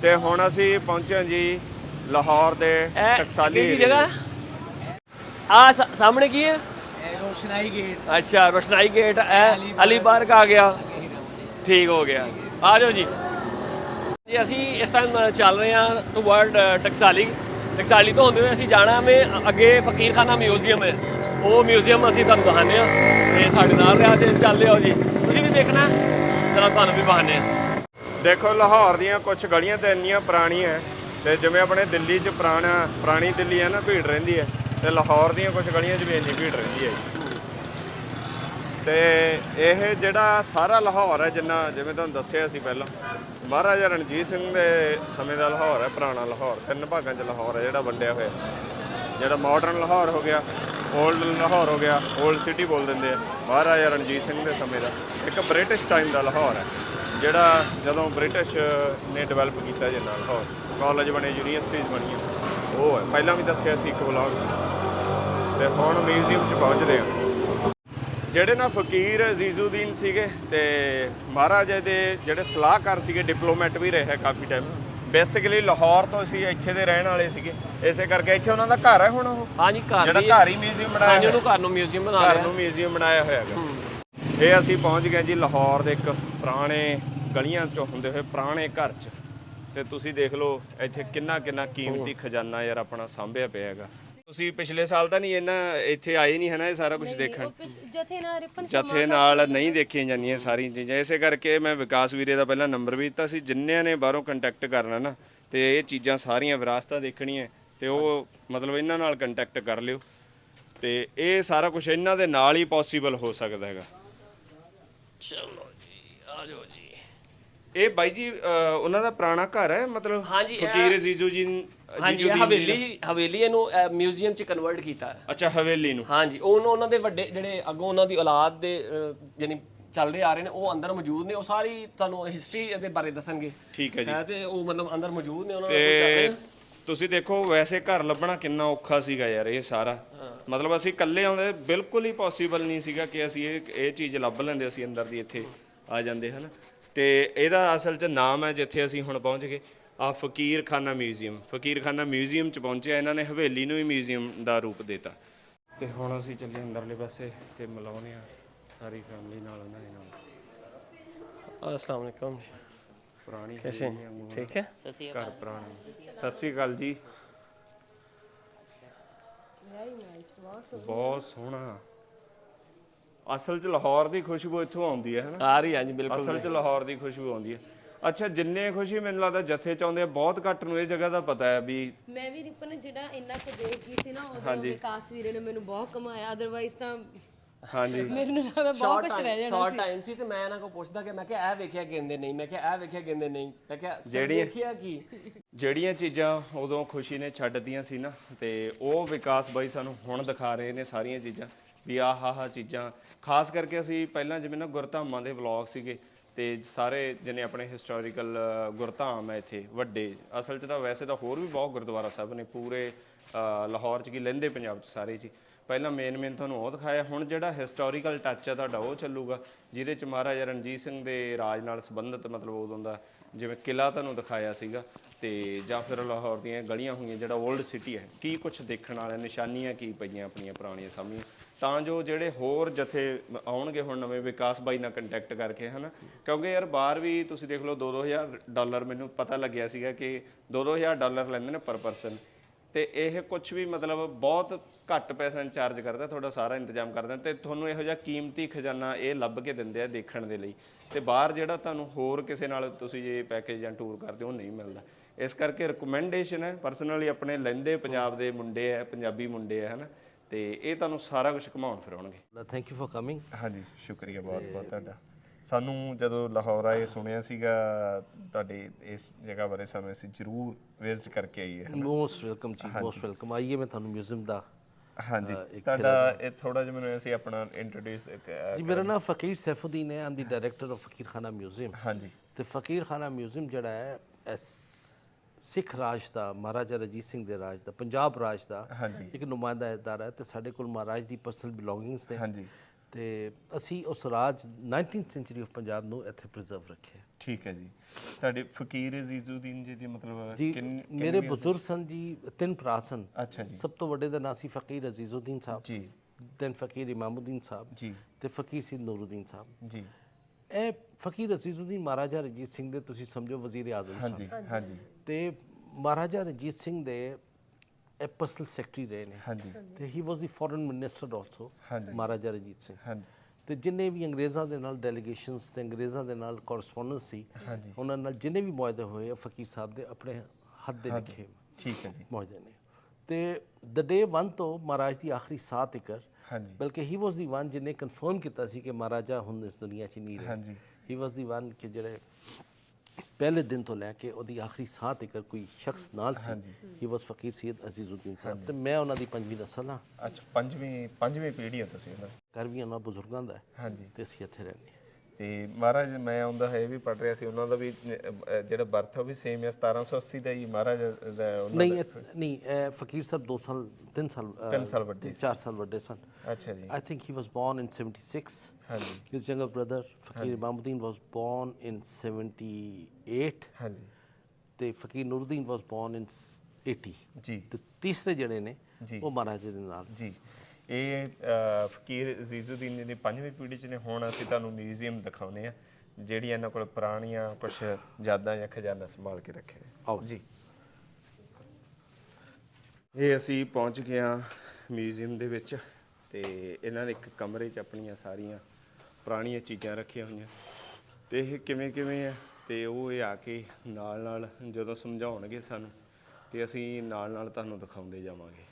ਤੇ ਹੁਣ ਅਸੀਂ ਪਹੁੰਚੇ ਹਾਂ ਜੀ ਲਾਹੌਰ ਦੇ ਇਹ ਟਕਸਾਲੀ ਕਿਹੜੀ ਏਰੀਏ ਜਗ੍ਹਾ ਆ ਸਾਹਮਣੇ ਕੀ ਹੈ रोशनाई गेट ਅੱਛਾ ਰੋਸ਼ਨਾਈ ਗੇਟ ਹੈ ਅਲੀ ਪਾਰਕ ਆ ਗਿਆ ਠੀਕ ਹੋ ਗਿਆ ਆ ਜਾਓ ਜੀ ਜੀ ਅਸੀਂ ਇਸ ਟਾਈਮ ਚੱਲ ਰਹੇ ਹਾਂ ਟੁਵਰਡ ਟਕਸਾਲੀ ਟਕਸਾਲੀ ਤੋਂ ਹੁੰਦੇ ਹੋਏ ਅਸੀਂ ਜਾਣਾ ਮੈਂ ਅੱਗੇ ਫਕੀਰਖਾਨਾ ਮਿਊਜ਼ੀਅਮ ਹੈ ਉਹ ਮਿਊਜ਼ੀਅਮ ਅਸੀਂ ਤੁਹਾਨੂੰ ਦਿਖਾਉਂਦੇ ਹਾਂ ਤੇ ਸਾਡੇ ਨਾਲ ਰਿਹਾ ਤੇ ਚੱਲ ਲਿਓ ਜੀ ਤੁਸੀਂ ਵੀ ਦੇਖਣਾ ਚਲੋ ਤੁਹਾਨੂੰ ਵੀ ਬਹਾਨੇ ਆ ਦੇਖੋ, ਲਾਹੌਰ ਦੀਆਂ ਕੁਝ ਗਲੀਆਂ ਤੇ ਇੰਨੀਆਂ ਪੁਰਾਣੀਆਂ ਹੈ ਤੇ ਜਿਵੇਂ ਆਪਣੇ ਦਿੱਲੀ 'ਚ ਪੁਰਾਣਾ, ਪੁਰਾਣੀ ਦਿੱਲੀ ਹੈ ਨਾ, ਭੀੜ ਰਹਿੰਦੀ ਹੈ ਤੇ ਲਾਹੌਰ ਦੀਆਂ ਕੁਝ ਗਲੀਆਂ 'ਚ ਵੀ ਇੰਨੀ ਭੀੜ ਰਹਿੰਦੀ ਹੈ ਜੀ। ਤੇ ਇਹ ਜਿਹੜਾ ਸਾਰਾ ਲਾਹੌਰ ਹੈ ਜਿੰਨਾ ਜਿਵੇਂ ਤੁਹਾਨੂੰ ਦੱਸਿਆ ਸੀ ਪਹਿਲਾਂ, ਮਹਾਰਾਜਾ ਰਣਜੀਤ ਸਿੰਘ ਦੇ ਸਮੇਂ ਦਾ ਲਾਹੌਰ ਹੈ ਪੁਰਾਣਾ ਲਾਹੌਰ, ਤਿੰਨ ਭਾਗਾਂ 'ਚ ਲਾਹੌਰ ਹੈ ਜਿਹੜਾ ਵੰਡਿਆ ਹੋਇਆ। ਜਿਹੜਾ ਮਾਡਰਨ ਲਾਹੌਰ ਹੋ ਗਿਆ 올ਡ ਲਾਹੌਰ ਹੋ ਗਿਆ 올ਡ ਸਿਟੀ ਬੋਲ ਦਿੰਦੇ ਆ, ਮਹਾਰਾਜਾ ਰਣਜੀਤ ਸਿੰਘ ਦੇ ਸਮੇਂ ਦਾ, ਇੱਕ ਬ੍ਰਿਟਿਸ਼ ਟਾਈਮ ਦਾ ਲਾਹੌਰ ਹੈ ਜਿਹੜਾ ਜਦੋਂ ਬ੍ਰਿਟਿਸ਼ ਨੇ ਡਿਵੈਲਪ ਕੀਤਾ ਜਿੰਨਾ ਲਾਹੌਰ ਕਾਲਜ ਬਣੇ ਯੂਨੀਵਰਸਿਟੀਜ਼ ਬਣੀਆਂ ਉਹ ਹੈ। ਪਹਿਲਾਂ ਵੀ ਦੱਸਿਆ ਸੀ ਇੱਕ ਵਲੌਗ 'ਚ। ਤੇ ਹੁਣ ਮਿਊਜ਼ੀਅਮ 'ਚ ਪਹੁੰਚਦੇ ਹਾਂ ਜਿਹੜੇ ਨਾ ਫਕੀਰ ਅਜ਼ੀਜ਼ੁਦੀਨ ਸੀਗੇ ਤੇ ਮਹਾਰਾਜਾ ਦੇ ਜਿਹੜੇ ਸਲਾਹਕਾਰ ਸੀਗੇ ਡਿਪਲੋਮੈਟ ਵੀ ਰਹੇ ਕਾਫੀ ਟਾਈਮ ਬੇਸਿਕਲੀ ਲਾਹੌਰ ਤੋਂ ਸੀ ਇੱਥੇ ਦੇ ਰਹਿਣ ਵਾਲੇ ਸੀਗੇ। ਇਸੇ ਕਰਕੇ ਇੱਥੇ ਉਹਨਾਂ ਦਾ ਘਰ ਹੈ ਹੁਣ ਉਹ। ਹਾਂਜੀ ਘਰ ਜਿਹੜਾ ਵੀ ਘਰ ਹੀ ਮਿਊਜ਼ੀਅਮ ਬਣਾਇਆ ਹਾਂਜੀ ਹੋਇਆ। ਉਹਨੂੰ ਘਰ ਨੂੰ ਮਿਊਜ਼ੀਅਮ ਬਣਾ ਘਰ ਲਿਆ ਨੂੰ ਮਿਊਜ਼ੀਅਮ ਬਣਾਇਆ ਹੋਇਆ ਹੈਗਾ। ਇਹ ਅਸੀਂ ਪਹੁੰਚ ਗਏ ਜੀ ਲਾਹੌਰ ਦੇ ਇੱਕ ਪੁਰਾਣੇ ਗਲੀਆਂ ਚੋਂ ਹੁੰਦੇ ਹੋਏ ਪੁਰਾਣੇ ਘਰ 'ਚ। ਤੇ ਤੁਸੀਂ ਦੇਖ ਲਓ ਇੱਥੇ ਕਿੰਨਾ ਕਿੰਨਾ ਕੀਮਤੀ ਖਜ਼ਾਨਾ ਯਾਰ ਆਪਣਾ ਸਾਂਭਿਆ ਪਿਆ ਹੈਗਾ। ਤੁਸੀਂ ਪਿਛਲੇ ਸਾਲ ਤਾਂ ਨਹੀਂ ਇਹਨਾਂ ਇੱਥੇ ਆਏ ਨਹੀਂ ਹੈ ਨਾ ਇਹ ਸਾਰਾ ਕੁਝ ਦੇਖਣ? ਜਥੇ ਨਾਲ ਰਿਪਨ ਜਥੇ ਨਾਲ ਨਹੀਂ ਦੇਖੀਆਂ ਜਾਂਦੀਆਂ ਸਾਰੀਆਂ ਚੀਜ਼ਾਂ। ਇਸੇ ਕਰਕੇ ਮੈਂ ਵਿਕਾਸ ਵੀਰੇ ਦਾ ਪਹਿਲਾਂ ਨੰਬਰ ਵੀ ਦਿੱਤਾ ਸੀ ਜਿੰਨਿਆਂ ਨੇ ਬਾਹਰੋਂ ਕੰਟੈਕਟ ਕਰਨਾ ਨਾ ਤੇ ਇਹ ਚੀਜ਼ਾਂ ਸਾਰੀਆਂ ਵਿਰਾਸਤਾਂ ਦੇਖਣੀਆਂ। ਤੇ ਉਹ ਮਤਲਬ ਇਹਨਾਂ ਨਾਲ ਕੰਟੈਕਟ ਕਰ ਲਿਓ। ਤੇ ਇਹ ਸਾਰਾ ਕੁਝ ਇਹਨਾਂ ਦੇ ਨਾਲ ਹੀ ਪੋਸੀਬਲ ਹੋ ਸਕਦਾ ਹੈਗਾ। ਚਲੋ। ਆ ਜਾਓ ਜੀ। ਇਹ ਬਾਈ ਜੀ ਉਹਨਾਂ ਦਾ ਪੁਰਾਣਾ ਘਰ ਹੈ? ਮਤਲਬ ਹਾਂਜੀ, ਇਹ- ਫਕੀਰ ਜੀਜੂ ਜੀ ਹਾਂਜੀ ਜੀਜੂ ਇਹ ਹਵੇਲੀ ਹਵੇਲੀ ਇਹਨੂੰ ਮਿਊਜ਼ੀਅਮ ਚ ਕਨਵਰਟ ਕੀਤਾ। ਹੈ। ਅੱਛਾ ਹਵੇਲੀ ਨੂੰ। ਹਾਂਜੀ ਉਹਨਾਂ ਉਹਨਾਂ ਦੇ ਵੱਡੇ ਜਿਹੜੇ ਅੱਗੋਂ ਉਹਨਾਂ ਦੀ ਔਲਾਦ ਦੇ ਅਹ, ਯਾਨੀ ਚੱਲਦੇ ਆ ਰਹੇ ਨੇ ਉਹ ਅੰਦਰ ਮੌਜੂਦ ਨੇ। ਉਹ ਸਾਰੀ ਤੁਹਾਨੂੰ ਹਿਸਟਰੀ ਇਹਦੇ ਬਾਰੇ ਦੱਸਣਗੇ। ਠੀਕ ਹੈ ਜੀ। ਹੈ ਤੇ ਉਹ ਮਤਲਬ ਅੰਦਰ ਮੌਜੂਦ ਨੇ ਉਹਨਾਂ ਤੇ ਆ। ਤੁਸੀਂ ਦੇਖੋ ਵੈਸੇ ਘਰ ਲੱਭਣਾ ਕਿੰਨਾ ਔਖਾ ਸੀਗਾ ਯਾਰ ਇਹ ਸਾਰਾ। ਮਤਲਬ ਅਸੀਂ ਇਕੱਲੇ ਆਉਂਦੇ ਬਿਲਕੁਲ ਹੀ ਪੋਸੀਬਲ ਨਹੀਂ ਸੀਗਾ ਕਿ ਅਸੀਂ ਇਹ ਇਹ ਚੀਜ਼ ਲੱਭ ਲੈਂਦੇ ਅਸੀਂ ਅੰਦਰ ਦੀ ਇੱਥੇ। ਆ ਜਾਂਦੇ ਹਨ। ਤੇ ਇਹਦਾ ਅਸਲ 'ਚ ਨਾਮ ਹੈ ਜਿੱਥੇ ਅਸੀਂ ਹੁਣ ਪਹੁੰਚ ਗਏ ਆ ਫਕੀਰਖਾਨਾ ਮਿਊਜ਼ੀਅਮ। ਫਕੀਰਖਾਨਾ ਮਿਊਜ਼ੀਅਮ 'ਚ ਪਹੁੰਚਿਆ ਇਹਨਾਂ ਨੇ ਹਵੇਲੀ ਨੂੰ ਹੀ ਮਿਊਜ਼ੀਅਮ ਦਾ ਰੂਪ ਦਿੱਤਾ। ਤੇ ਹੁਣ ਅਸੀਂ ਚੱਲੇ ਅੰਦਰਲੇ ਪਾਸੇ ਤੇ ਮਿਲਾਉਨੇ ਆ ਸਾਰੀ ਫੈਮਿਲੀ ਨਾਲ ਉਹਨਾਂ ਦੇ ਨਾਲ। ਅਸਲਾਮ ਪੁਰਾਣੀ ਕੈਸੇ ਠੀਕ ਹੈ? ਸਤਿ ਪੁਰਾਣੀ। ਸਤਿ ਸ੍ਰੀ ਅਕਾਲ ਜੀ। ਬਹੁਤ ਸੋਹਣਾ। ਅਸਲ 'ਚ ਲਾਹੌਰ ਦੀ ਖੁਸ਼ਬੂ ਇੱਥੋਂ ਆਉਂਦੀ ਹੈ ਹਨਾ ਆ ਰਹੀ ਹਾਂ ਜੀ ਬਿਲਕੁਲ ਅਸਲ 'ਚ ਲਾਹੌਰ ਦੀ ਖੁਸ਼ਬੂ ਆਉਂਦੀ ਹੈ। ਅੱਛਾ ਜਿੰਨੇ ਖੁਸ਼ੀ ਮੈਨੂੰ ਲੱਗਦਾ ਜਥੇ ਚਾਹੁੰਦੇ ਆ ਬਹੁਤ ਘੱਟ ਨੂੰ ਇਹ ਜਗ੍ਹਾ ਦਾ ਪਤਾ ਹੈ ਵੀ ਮੈਂ ਵੀ ਰਿਪਨ ਜਿਹੜਾ ਇੰਨਾ ਕੁ ਦੇਖ ਗਈ ਸੀ ਨਾ ਉਦੋਂ ਵਿਕਾਸ ਵੀਰੇ ਨੇ ਮੈਨੂੰ ਬਹੁਤ ਕਮਾਇਆ ਅਦਰਵਾਈਜ਼ ਤਾਂ ਹਾਂਜੀ। ਮੇਰੇ ਨਾਲ ਤਾਂ ਬਹੁਤ ਕੁਝ ਰਹਿ ਜਾਣਾ ਸ਼ਾਰਟ ਟਾਈਮ ਸੀ ਤੇ ਮੈਂ ਇਹਨਾਂ ਕੋਲ ਪੁੱਛਦਾ ਕਿ ਮੈਂ ਕਿਹਾ ਇਹ ਵੇਖਿਆ ਕਹਿੰਦੇ ਨਹੀਂ? ਮੈਂ ਕਿਹਾ ਇਹ ਵੇਖਿਆ ਕਹਿੰਦੇ ਨਹੀਂ? ਮੈਂ ਕਿਹਾ ਜਿਹੜੀਆਂ ਵੇਖਿਆ ਕੀ? ਜਿਹੜੀਆਂ ਚੀਜ਼ਾਂ ਉਦੋਂ ਖੁਸ਼ੀ ਨੇ ਛੱਡਦੀਆਂ ਸੀ ਨਾ ਤੇ ਉਹ ਵਿਕਾਸ ਬਾਈ ਸਾਨੂੰ ਹੁਣ ਦਿਖਾ ਰਹੇ ਨੇ ਸਾਰੀਆਂ ਚੀਜ਼ਾਂ। ਵੀ ਆਹ ਆਹ ਚੀਜ਼ਾਂ। ਖਾਸ ਕਰਕੇ ਅਸੀਂ ਪਹਿਲਾਂ ਜਿਵੇਂ ਨਾ ਗੁਰਧਾਮਾਂ ਦੇ ਵਲੌਗ ਸੀਗੇ ਤੇ ਸਾਰੇ ਜਿਹਨੇ ਆਪਣੇ ਹਿਸਟੋਰੀਕਲ ਗੁਰਧਾਮ ਹੈ ਇੱਥੇ, ਵੱਡੇ। ਅਸਲ 'ਚ ਤਾਂ ਵੈਸੇ ਤਾਂ ਹੋਰ ਵੀ ਬਹੁਤ ਗੁਰਦੁਆਰਾ ਸਾਹਿਬ ਨੇ ਪੂਰੇ ਲਾਹੌਰ 'ਚ ਕੀ ਲੈਂਦੇ ਪੰਜਾਬ 'ਚ ਸਾਰੇ 'ਚ ਹੀ। ਪਹਿਲਾਂ ਮੇਨ ਮੇਨ ਤੁਹਾਨੂੰ ਉਹ ਦਿਖਾਇਆ, ਹੁਣ ਜਿਹੜਾ ਹਿਸਟੋਰੀਕਲ ਟੱਚ ਹੈ ਤੁਹਾਡਾ ਉਹ ਚੱਲੂਗਾ, ਜਿਹਦੇ 'ਚ ਮਹਾਰਾਜਾ ਰਣਜੀਤ ਸਿੰਘ ਦੇ ਰਾਜ ਨਾਲ ਸੰਬੰਧਿਤ ਮਤਲਬ ਉਦੋਂ ਦਾ ਜਿਵੇਂ ਕਿਲਾ ਤੁਹਾਨੂੰ ਦਿਖਾਇਆ ਸੀਗਾ ਤੇ ਜਾਂ ਫਿਰ ਲਾਹੌਰ ਦੀਆਂ ਗਲੀਆਂ ਹੋਈਆਂ, ਜਿਹੜਾ 올ਡ ਸਿਟੀ ਹੈ, ਕੀ ਕੁਝ ਦੇਖਣ ਵਾਲਾ ਨਿਸ਼ਾਨੀਆਂ ਕੀ ਪਈਆਂ ਆਪਣੀਆਂ ਪੁਰਾਣੀਆਂ ਸਾਹਮਣੇ ਤਾਂ ਜੋ ਜਿਹੜੇ ਹੋਰ ਜਥੇ ਆਉਣਗੇ ਹੁਣ ਨਵੇਂ ਵਿਕਾਸ ਬਾਈ ਨਾਲ ਕੰਟੈਕਟ ਕਰਕੇ, ਹਨਾ? ਕਿਉਂਕਿ ਯਾਰ ਬਾਹਰ ਵੀ ਤੁਸੀਂ ਦੇਖ ਲਓ 2-2000 ਡਾਲਰ ਮੈਨੂੰ ਪਤਾ ਲੱਗਿਆ ਸੀਗਾ ਕਿ 2-2000 ਡਾਲਰ ਲੈਂਦੇ ਨੇ ਪਰ ਪਰਸਨ। ਤੇ ਇਹ ਕੁਝ ਵੀ ਮਤਲਬ ਬਹੁਤ ਘੱਟ ਪੈਸਾ ਚਾਰਜ ਕਰਦਾ, ਤੁਹਾਡਾ ਸਾਰਾ ਇੰਤਜ਼ਾਮ ਕਰਦਾ। ਤੇ ਤੁਹਾਨੂੰ ਇਹੋ ਜਿਹਾ ਕੀਮਤੀ ਖਜ਼ਾਨਾ ਇਹ ਲੱਭ ਕੇ ਦਿੰਦੇ ਆ ਦੇਖਣ ਦੇ ਲਈ। ਤੇ ਬਾਹਰ ਜਿਹੜਾ ਤੁਹਾਨੂੰ ਹੋਰ ਕਿਸੇ ਨਾਲ ਤੁਸੀਂ ਜੇ ਪੈਕੇਜ ਜਾਂ ਟੂਰ ਕਰਦੇ ਹੋ ਨਹੀਂ ਮਿਲਦਾ। ਇਸ ਕਰਕੇ ਰეკਮੈਂਡੇਸ਼ਨ ਹੈ ਪਰਸਨਲੀ ਆਪਣੇ ਲੈਂਦੇ ਪੰਜਾਬ ਦੇ ਮੁੰਡੇ ਆ ਪੰਜਾਬੀ ਮੁੰਡੇ ਆ ਹਨਾ? ਤੇ ਇਹ ਤੁਹਾਨੂੰ ਸਾਰਾ ਕੁਝ ਘਮਾਉਣ ਫਿਰਾਉਣਗੇ ਥੈਂਕ ਯੂ ਫॉर ਕਮਿੰਗ ਹਾਂਜੀ ਸ਼ੁਕਰੀਆ ਬਹੁਤ ਬਹੁਤ ਤੁਹਾਡਾ। ਸਾਨੂੰ ਜਦੋਂ ਲਾਹੌਰ ਆਏ ਸੁਣਿਆ ਸੀਗਾ ਤੁਹਾਡੇ ਇਸ ਜਗ੍ਹਾ ਬਾਰੇ ਸਾਨੂੰ ਅਸੀਂ ਜ਼ਰੂਰ ਵਿਜ਼ਿਟ ਕਰਕੇ ਆਈਏ most welcome ji most welcome ਆਈਏ ਮੈਂ ਤੁਹਾਨੂੰ ਮਿਊਜ਼ੀਅਮ ਦਾ ਹਾਂਜੀ। ਤੁਹਾਡਾ ਇਹ ਥੋੜਾ ਜਿਹਾ ਮੈਨੂੰ ਅਸੀਂ ਆਪਣਾ ਇੰਟਰੋਡਿਊਸ ਜੀ ਮੇਰਾ ਨਾਮ ਫਕੀਰ ਸੈਫੁਦੀਨ ਹੈ ਆਮ ਦੀ ਡਾਇਰੈਕਟਰ ਆਫ ਫਕੀਰ ਖਾਨਾ ਮਿਊਜ਼ੀਅਮ ਹਾਂਜੀ। ਤੇ ਫਕੀਰ ਖਾਨਾ ਮਿਊਜ਼ੀਅਮ ਜਿਹੜਾ ਹੈ ਇਹ ਸਿੱਖ ਰਾਜ ਦਾ ਮਹਾਰਾਜਾ ਰਣਜੀਤ ਸਿੰਘ ਦੇ ਰਾਜ ਦਾ ਪੰਜਾਬ ਰਾਜ ਦਾ ਇੱਕ ਨੁਮਾਇੰਦਾ ਇਦਾਰਾ ਹੈ ਤੇ ਸਾਡੇ ਕੋਲ ਮਹਾਰਾਜ ਦੀ ਪਰਸਨਲ ਬਿਲੋਂਗਿੰਗਸ ਨੇ। ਹਾਂਜੀ। ਤੇ ਅਸੀਂ ਉਸ ਰਾਜ 19th ਸੈਂਚੁਰੀ ਆਫ ਪੰਜਾਬ ਨੂੰ ਇੱਥੇ ਪ੍ਰੀਜ਼ਰਵ ਰੱਖਿਆ ਠੀਕ ਹੈ ਜੀ। ਤੁਹਾਡੇ ਫਕੀਰ ਅਜ਼ੀਜ਼ੁਦੀਨ ਜੀ ਦੀ ਮਤਲਬ ਕਿੰਨ- ਮੇਰੇ ਬਜ਼ੁਰਗ ਸਨ ਜੀ ਤਿੰਨ ਭਰਾ ਸਨ। ਅੱਛਾ ਜੀ। ਸਭ ਤੋਂ ਵੱਡੇ ਦਾ ਨਾਂ ਸੀ ਫਕੀਰ ਅਜ਼ੀਜ਼ੁਦੀਨ ਸਾਹਿਬ। ਜੀ। ਦੈਨ ਫਕੀਰ ਇਮਾਮੁਦੀਨ ਸਾਹਿਬ। ਜੀ। ਤੇ ਫਕੀਰ ਸੀ ਨੂਰੁਦੀਨ ਸਾਹਿਬ। ਜੀ। ਇਹ ਫਕੀਰ ਅਜ਼ੀਜ਼ੁਦੀਨ ਮਹਾਰਾਜਾ ਰਣਜੀਤ ਸਿੰਘ ਦੇ ਤੁਸੀਂ ਸਮਝੋ ਵਜ਼ੀਰ ਆਜ਼ਮ ਸਨ। ਹਾਂਜੀ ਹਾਂਜੀ। ਤੇ ਮਹਾਰਾਜਾ ਰਣਜੀਤ ਸਿੰਘ ਦੇ ਇਹ ਪਰਸਨਲ ਸੈਕਟਰੀ ਰਹੇ ਨੇ। ਹਾਂਜੀ। ਤੇ he was the foreign minister also ਹਾਂਜੀ। ਮਹਾਰਾਜਾ ਰਣਜੀਤ ਸਿੰਘ। ਹਾਂਜੀ। ਤੇ ਜਿੰਨੇ ਵੀ ਅੰਗਰੇਜ਼ਾਂ ਦੇ ਨਾਲ ਡੈਲੀਗੇਸ਼ਨਸ ਤੇ ਅੰਗਰੇਜ਼ਾਂ ਦੇ ਨਾਲ ਕੋਰਸਪੋਂਡੈਂਸ ਸੀ ਹਾਂਜੀ। ਉਹਨਾਂ ਨਾਲ ਜਿੰਨੇ ਵੀ ਮੁਆਹਦੇ ਹੋਏ ਆ ਫਕੀਰ ਸਾਹਿਬ ਦੇ ਆਪਣੇ ਹੱਥ ਦੇ ਲਿਖੇ ਠੀਕ ਹੈ ਜੀ। ਮੁਆਹਦੇ ਨੇ। ਤੇ ਦ ਡੇ 1 ਤੋਂ ਮਹਾਰਾਜ ਦੀ ਆਖਰੀ ਸਾਹ ਤੱਕ ਹਾਂਜੀ। ਬਲਕਿ ਹੀ ਵਾਸ ਦੀ ਵਨ ਜਿਹਨੇ ਕਨਫਰਮ ਕੀਤਾ ਸੀ ਕਿ ਮਹਾਰਾਜਾ ਹੁਣ ਇਸ ਦੁਨੀਆ 'ਚ ਨਹੀਂ ਰਹੇ। ਹਾਂਜੀ। ਹੀ ਵਾਸ ਦੀ ਵਨ ਕਿ ਜਿਹੜੇ ਪਹਿਲੇ ਦਿਨ ਤੋਂ ਲੈ ਕੇ ਉਹਦੀ ਆਖਰੀ ਸਾਹ ਤੱਕ ਕੋਈ ਸ਼ਖਸ ਨਾਲ ਸੀ। ਹੀ ਵਾਸ ਫਕੀਰ ਸੈਦ ਅਜ਼ੀਜ਼ੁਦੀਨ ਸਾਹਿਬ। ਤੇ ਮੈਂ ਉਹਨਾਂ ਦੀ ਪੰਜਵੀਂ ਨਸਲ ਹਾਂ। ਅੱਛਾ ਪੰਜਵੀਂ ਪੰਜਵੀਂ ਪੀੜ੍ਹੀ ਹੋ ਤੁਸੀਂ ਉਹਨਾਂ ਦੀ। ਘਰ ਵੀ ਉਹਨਾਂ ਬਜ਼ੁਰਗਾਂ ਦਾ ਹਾਂਜੀ। ਤੇ ਅਸੀਂ ਇੱਥੇ ਰਹਿੰਦੇ ਹਾਂ। ਤੇ ਮਹਾਰਾਜ ਮੈਂ ਆਉਂਦਾ ਹੈ ਵੀ ਪੜ ਰਿਹਾ ਸੀ ਉਹਨਾਂ ਦਾ ਵੀ ਅਹ, ਜਿਹੜਾ ਬਰਥ ਉਹ ਵੀ ਸੇਮ ਹੈ 1780 ਦਾ ਹੀ ਮਹਾਰਾਜ ਦਾ ਉਹਨਾਂ ਨਹੀਂ ਦਾ- ਇਹ- ਨਹੀਂ ਇਹ ਫਕੀਰ ਸਾਹਿਬ 2 ਸਾਲ 3 ਸਾਲ ਤਿੰਨ ਸਾਲ ਵੱਡੇ 4 ਸਾਲ ਵੱਡੇ ਸਨ। ਅੱਛਾ ਜੀ। I think he was born in 76. ਹਾਂਜੀ। His younger brother, Fakir Imamuddin, was born in 78. ਹਾਂਜੀ। ਤੇ ਫਕੀਰ ਨੂਰੁਦੀਨ born in s- 80. ਜੀ। ਤੇ ਤੀਸਰੇ ਜਿਹੜੇ ਨੇ ਜੀ। ਉਹ ਮਹਾਰਾਜੇ ਦੇ ਨਾਲ। ਜੀ। ਇਹ ਫਕੀਰ ਅਜ਼ੀਜ਼ੁਦੀਨ ਜੀ ਦੀ ਪੰਜਵੀਂ ਪੀੜ੍ਹੀ ਚ ਨੇ ਹੁਣ ਅਸੀਂ ਤੁਹਾਨੂੰ ਮਿਊਜ਼ੀਅਮ ਦਿਖਾਉਨੇ ਆ ਜਿਹੜੀਆਂ ਇਹਨਾਂ ਕੋਲ ਪੁਰਾਣੀਆਂ ਕੁਝ ਯਾਦਾਂ ਜਾਂ ਖਜ਼ਾਨਾ ਸੰਭਾਲ ਕੇ ਰੱਖੇ ਨੇ। ਆਓ। ਜੀ। ਇਹ ਅਸੀਂ ਪਹੁੰਚ ਗਏ ਹਾਂ ਮਿਊਜ਼ੀਅਮ ਦੇ ਵਿੱਚ ਤੇ ਇਹਨਾਂ ਦੇ ਇੱਕ ਕਮਰੇ 'ਚ ਆਪਣੀਆਂ ਸਾਰੀਆਂ ਪੁਰਾਣੀਆਂ ਚੀਜ਼ਾਂ ਰੱਖੀਆਂ ਹੋਈਆਂ। ਤੇ ਇਹ ਕਿਵੇਂ ਕਿਵੇਂ ਆ? ਤੇ ਉਹ ਇਹ ਆ ਕੇ ਨਾਲ ਨਾਲ ਜਦੋਂ ਸਮਝਾਉਣਗੇ ਸਾਨੂੰ ਤੇ ਅਸੀਂ ਨਾਲ ਨਾਲ ਤੁਹਾਨੂੰ ਦਿਖਾਉਂਦੇ ਜਾਵਾਂਗੇ।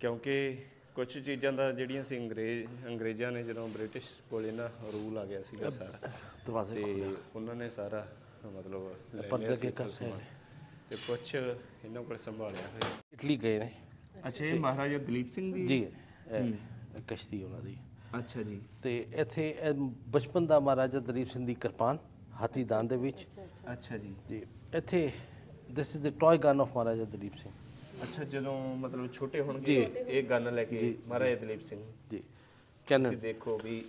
ਕਿਉਂਕਿ ਕੁਝ ਚੀਜ਼ਾਂ ਦਾ ਜਿਹੜੀਆਂ ਸੀ ਅੰਗਰੇਜ਼ ਅੰਗਰੇਜ਼ਾਂ ਨੇ ਜਦੋਂ ਬ੍ਰਿਟਿਸ਼ ਕੋਲ ਇਹਨਾਂ ਰੂਲ ਆ ਗਿਆ ਸੀਗਾ ਸਾਰਾ ਦਰਵਾਜ਼ੇ ਤੇ ਉਹਨਾਂ ਨੇ ਸਾਰਾ ਮਤਲਬ ਲੈ ਪਰਦੇ ਲਿਆ ਸੀ ਉੱਥੋਂ ਸਮਾਨ। ਤੇ ਕੁਝ ਇਹਨਾਂ ਕੋਲ ਸੰਭਾਲਿਆ ਹੋਇਆ। ਇਟਲੀ ਗਏ ਨੇ। ਅੱਛਾ ਇਹ ਮਹਾਰਾਜਾ ਦਲੀਪ ਸਿੰਘ ਦੀ? ਜੀ ਇਹ ਕਸ਼ਤੀ ਉਹਨਾਂ ਦੀ। ਅੱਛਾ ਜੀ। ਤੇ ਇੱਥੇ ਇਹ ਬਚਪਨ ਦਾ ਮਹਾਰਾਜਾ ਦਲੀਪ ਸਿੰਘ ਦੀ ਕਿਰਪਾਨ ਹਾਥੀ ਦਾਨ ਦੇ ਵਿੱਚ। ਅੱਛਾ ਜੀ। ਜੀ ਇੱਥੇ this is the toy gun of Maharaja Dalip Singh. ਅੱਛਾ ਜਦੋਂ ਮਤਲਬ ਛੋਟੇ ਹੋਣਗੇ ਇਹ ਗਨ ਲੈ ਕੇ ਮਹਾਰਾਜਾ ਦਲੀਪ ਸਿੰਘ ਜੀ। ਕੈਨਨ ਤੁਸੀਂ ਦੇਖੋ ਵੀ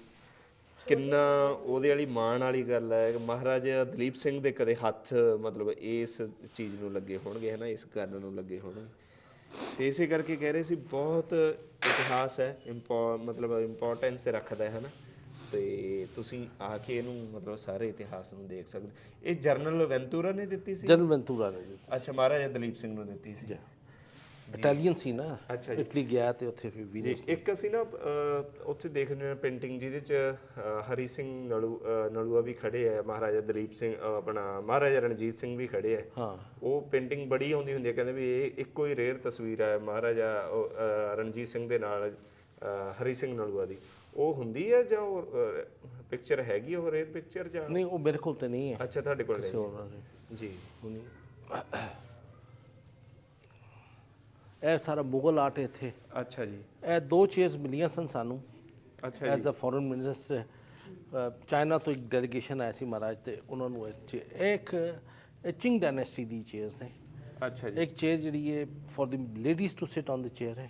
ਕਿੰਨਾ ਉਹਦੇ ਵਾਲੀ ਮਾਣ ਵਾਲੀ ਗੱਲ ਹੈ ਕਿ ਮਹਾਰਾਜਾ ਦਲੀਪ ਸਿੰਘ ਦੇ ਕਦੇ ਹੱਥ ਮਤਲਬ ਇਸ ਚੀਜ਼ ਨੂੰ ਲੱਗੇ ਹੋਣਗੇ ਹੈ ਨਾ ਇਸ ਗਨ ਨੂੰ ਲੱਗੇ ਹੋਣਗੇ। ਤੇ ਇਸੇ ਕਰਕੇ ਕਹਿ ਰਹੇ ਸੀ ਬਹੁਤ ਇਤਿਹਾਸ ਹੈ ਇੰਪੋ- ਮਤਲਬ ਇੰਪੋਰਟੈਂਸ ਰੱਖਦਾ ਹੈ ਨਾ। ਤੇ ਤੁਸੀਂ ਆ ਕੇ ਇਹਨੂੰ ਮਤਲਬ ਸਾਰੇ ਇਤਿਹਾਸ ਨੂੰ ਦੇਖ ਸਕਦੇ। ਇਹ ਜਰਨਲ ਵੈਂਤੂਰਾ ਨੇ ਦਿੱਤੀ ਸੀ? ਜਨਰਲ ਵੈਂਤੂਰਾ ਨੇ ਜੀ ਅੱਛਾ ਮਹਾਰਾਜਾ ਦਲੀਪ ਸਿੰਘ ਨੂੰ ਦਿੱਤੀ ਸੀ। ਇਟਾਲੀਅਨ ਸੀ ਨਾ ਅੱਛਾ ਜੀ। ਇਟਲੀ ਗਿਆ ਤੇ ਉੱਥੇ ਫਿਰ ਵੀ ਜੀ ਇੱਕ ਅਸੀਂ ਨਾ ਅਹ, ਉੱਥੇ ਦੇਖਦੇ ਹਾਂ ਪੇਂਟਿੰਗ ਜਿਹਦੇ ਚ ਅਹ, ਹਰੀ ਸਿੰਘ ਨਲੂ ਅਹ, ਨਲੂਆ ਵੀ ਖੜੇ ਆ ਮਹਾਰਾਜਾ ਦਲੀਪ ਸਿੰਘ ਅਹ, ਆਪਣਾ ਮਹਾਰਾਜਾ ਰਣਜੀਤ ਸਿੰਘ ਵੀ ਖੜੇ ਆ। ਹਾਂ। ਉਹ ਪੇਂਟਿੰਗ ਬੜੀ ਆਉਂਦੀ ਹੁੰਦੀ ਹੈ ਕਹਿੰਦੇ ਵੀ ਇਹ ਇੱਕੋ ਹੀ ਰੇਅਰ ਤਸਵੀਰ ਹੈ ਮਹਾਰਾਜਾ ਉਹ, ਅਹ, ਰਣਜੀਤ ਸਿੰਘ ਦੇ ਨਾਲ ਅਹ, ਹਰੀ ਸਿੰਘ ਨਲੂਆ ਦੀ। ਉਹ ਹੁੰਦੀ ਹੈ ਜਾਂ ਉਹ ਪਿਕਚਰ ਹੈਗੀ ਉਹ ਰੇਅਰ ਪਿਕਚਰ ਜਾਂ? ਨਹੀਂ ਉਹ ਮੇਰੇ ਕੋਲ ਤੇ ਨਹੀਂ ਹੈ। ਅੱਛਾ ਤੁਹਾਡੇ ਕੋਲ ਨਹੀਂ ਹੋਰ। ਹੈ। ਜੀ। ਹੁਣੀ। ਇਹ ਸਾਰਾ ਮੁਗਲ ਆਰਟ ਇੱਥੇ। ਅੱਛਾ ਜੀ। ਇਹ ਦੋ ਚੇਅਰਸ ਮਿਲੀਆਂ ਸਨ ਸਾਨੂੰ। ਅੱਛਾ as a foreign minister China ਤੋਂ ਇੱਕ ਡੈਲੀਗੇਸ਼ਨ ਆਇਆ ਸੀ ਮਹਾਰਾਜ ਤੇ ਉਹਨਾਂ ਨੂੰ ਇੱਕ ਚਿੰਗ ਡਾਇਨੈਸਟੀ ਦੀ ਚੇਅਰਸ ਨੇ। ਅੱਛਾ ਜੀ। ਇੱਕ ਚੇਅਰ ਜਿਹੜੀ ਹੈ for the ladies to sit on the chair ਹੈ।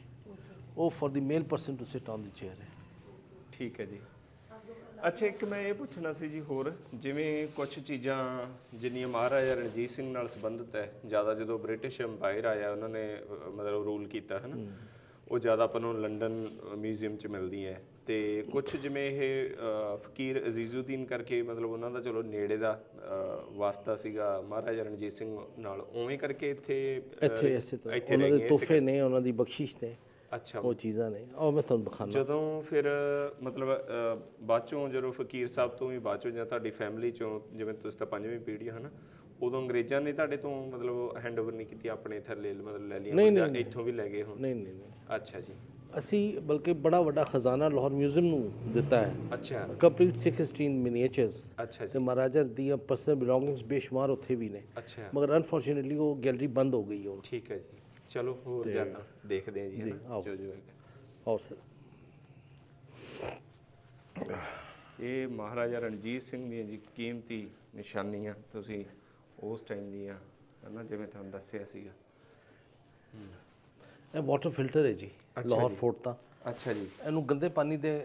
ਉਹ for the male person to sit on the chair ਹੈ। ਠੀਕ ਹੈ ਜੀ। ਅੱਛਾ ਇੱਕ ਮੈਂ ਇਹ ਪੁੱਛਣਾ ਸੀ ਜੀ ਹੋਰ ਜਿਵੇਂ ਕੁਝ ਚੀਜ਼ਾਂ ਜਿੰਨੀਆਂ ਮਹਾਰਾਜਾ ਰਣਜੀਤ ਸਿੰਘ ਨਾਲ ਸੰਬੰਧਿਤ ਹੈ ਜ਼ਿਆਦਾ ਜਦੋਂ ਬ੍ਰਿਟਿਸ਼ ਅੰਪਾਇਰ ਆਇਆ ਉਹਨਾਂ ਨੇ ਅਹ, ਮਤਲਬ ਰੂਲ ਕੀਤਾ ਹੈ। ਨਾ ਉਹ ਜ਼ਿਆਦਾ ਆਪਾਂ ਨੂੰ ਲੰਡਨ ਮਿਊਜ਼ੀਅਮ 'ਚ ਮਿਲਦੀਆਂ ਹੈ। ਤੇ ਕੁਝ ਜਿਵੇਂ ਇਹ ਅਹ, ਫਕੀਰ ਅਜ਼ੀਜ਼ੁਦੀਨ ਕਰਕੇ ਮਤਲਬ ਉਹਨਾਂ ਦਾ ਚਲੋ ਨੇੜੇ ਦਾ ਅਹ, ਵਾਸਤਾ ਸੀਗਾ ਮਹਾਰਾਜਾ ਰਣਜੀਤ ਸਿੰਘ ਨਾਲ ਉਵੇਂ ਕਰਕੇ ਇੱਥੇ ਅਹ, ਇੱਥੇ ਇਸੇ ਤਰ੍ਹਾਂ। ਇੱਥੇ ਉਹਨਾਂ ਰਹਿ ਦੇ ਗਏ ਤੋਹਫੇ ਨੇ ਉਹਨਾਂ ਦੀ ਬਖਸ਼ਿਸ਼ ਨੇ। ਅੱਛਾ। ਉਹ ਚੀਜ਼ਾਂ ਨੇ ਉਹ ਮੈਂ ਤੁਹਾਨੂੰ ਦਿਖਾਣਾ ਜਦੋਂ ਫਿਰ ਮਤਲਬ ਬਾਅਦ ਚੋਂ ਜਦੋਂ ਫਕੀਰ ਸਾਹਿਬ ਤੋਂ ਵੀ ਬਾਅਦ ਚੋਂ ਜਾਂ ਤੁਹਾਡੀ ਫੈਮਿਲੀ ਚੋਂ ਜਿਵੇਂ ਤੁਸੀਂ ਤਾਂ ਪੰਜਵੀਂ ਪੀੜ੍ਹੀ ਹੋ ਹਨਾ ਉਦੋਂ ਅੰਗਰੇਜ਼ਾਂ ਨੇ ਤੁਹਾਡੇ ਤੋਂ ਮਤਲਬ ਹੈਂਡਓਵਰ ਨਹੀਂ ਕੀਤੀ ਆਪਣੇ ਥੱਲੇ ਮਤਲਬ ਲੈ ਲਿਆ ਇੱਥੋਂ ਵੀ ਲੈ ਗਏ ਹੁਣ? ਨਹੀਂ ਨਹੀਂ ਨਹੀਂ। ਅੱਛਾ ਜੀ। ਅਸੀਂ ਬਲਕਿ ਬੜਾ ਵੱਡਾ ਖਜ਼ਾਨਾ ਲਾਹੌਰ ਮਿਊਜ਼ੀਅਮ ਨੂੰ ਦਿੱਤਾ ਹੈ। ਅੱਛਾ। ਕੰਪਲੀਟ 16 ਮਿਨੀਏਚਰਸ ਅੱਛਾ ਤੇ ਜੀ ਮਹਾਰਾਜਾ ਦੀਆਂ ਪਰਸਨਲ ਬਿਲੋਂਗਿੰਗਸ ਬੇਸ਼ੁਮਾਰ ਉੱਥੇ ਵੀ ਨੇ। ਅੱਛਾ। ਮਗਰ ਅਨਫੋਰਚੂਨਟਲੀ ਉਹ ਗੈਲਰੀ ਬੰਦ ਹੋ ਗਈ ਹੁਣ। ਠੀਕ ਹੈ ਜੀ। ਚਲੋ ਹੋਰ ਜਿਆਦਾ ਦੇਖਦੇ ਹਾਂ ਜੀ ਹਨਾ ਆਓ। ਜੋ ਜੋ ਹੈਗਾ ਆਓ ਸਰ ਇਹ ਮਹਾਰਾਜਾ ਰਣਜੀਤ ਸਿੰਘ ਦੀਆਂ ਜੀ ਕੀਮਤੀ ਨਿਸ਼ਾਨੀਆਂ ਤੁਸੀਂ ਉਸ ਟਾਈਮ ਦੀਆਂ ਹਨਾ ਜਿਵੇਂ ਤੁਹਾਨੂੰ ਦੱਸਿਆ ਸੀਗਾ ਇਹ ਵਾਟਰ ਫਿਲਟਰ ਹੈ ਜੀ ਅੱਛਾ ਲਾਹੌਰ ਜੀ। ਫੋਰਟ ਦਾ ਅੱਛਾ ਜੀ ਇਹਨੂੰ ਗੰਦੇ ਪਾਣੀ ਦੇ